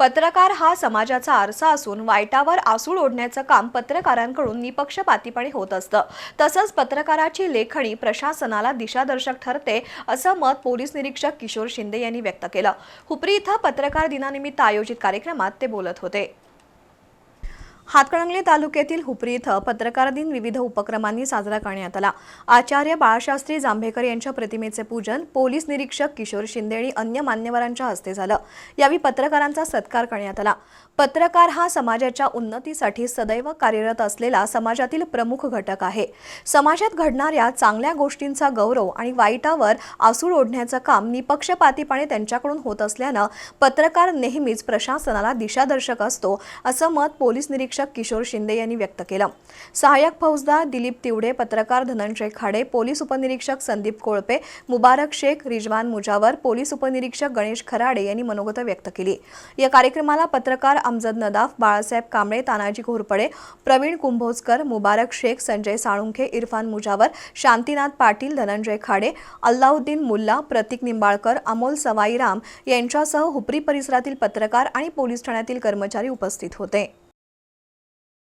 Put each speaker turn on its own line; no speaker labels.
पत्रकार हा समाजाचा आरसा असून वाईटावर आसूड ओढण्याचं काम पत्रकारांकडून निपक्षपातीपणे होत असतं. तसंच पत्रकाराची लेखणी प्रशासनाला दिशादर्शक ठरते असं मत पोलीस निरीक्षक किशोर शिंदे यांनी व्यक्त केलं. हुपरी इथं पत्रकार दिनानिमित्त आयोजित कार्यक्रमात ते बोलत होते. हातकणंगले तालुक्यातील हुपरी इथं पत्रकार दिन विविध उपक्रमांनी साजरा करण्यात आला. आचार्य बाळशास्त्री जांभेकर यांच्या प्रतिमेचे पूजन पोलीस निरीक्षक किशोर शिंदे आणि अन्य मान्यवरांच्या हस्ते झालं. यावेळी पत्रकारांचा सत्कार करण्यात आला. पत्रकार हा समाजाच्या उन्नतीसाठी सदैव कार्यरत असलेला समाजातील प्रमुख घटक आहे. समाजात घडणाऱ्या चांगल्या गोष्टींचा गौरव आणि वाईटावर आसूड ओढण्याचं काम निपक्षपातीपणे त्यांच्याकडून होत असल्यानं पत्रकार नेहमीच प्रशासनाला दिशादर्शक असतो असं मत पोलीस निरीक्षक किशोर शिंदे यांनी व्यक्त केलं. सहाय्यक फौजदार दिलीप तिवडे पत्रकार धनंजय खाडे पोलीस उपनिरीक्षक संदीप कोळपे मुबारक शेख रिजवान मुजावर पोलीस उपनिरीक्षक गणेश खराडे यांनी मनोगत व्यक्त केली. या कार्यक्रमाला पत्रकार अमजद नदाफ बाळासाहेब कांबळे तानाजी घोरपडे प्रवीण कुंभोजकर मुबारक शेख संजय साळुंखे इरफान मुजावर शांतीनाथ पाटील धनंजय खाडे अल्लाउद्दीन मुल्ला प्रतीक निंबाळकर अमोल सवाईराम यांच्यासह हुपरी परिसरातील पत्रकार आणि पोलीस ठाण्यातील कर्मचारी उपस्थित होते.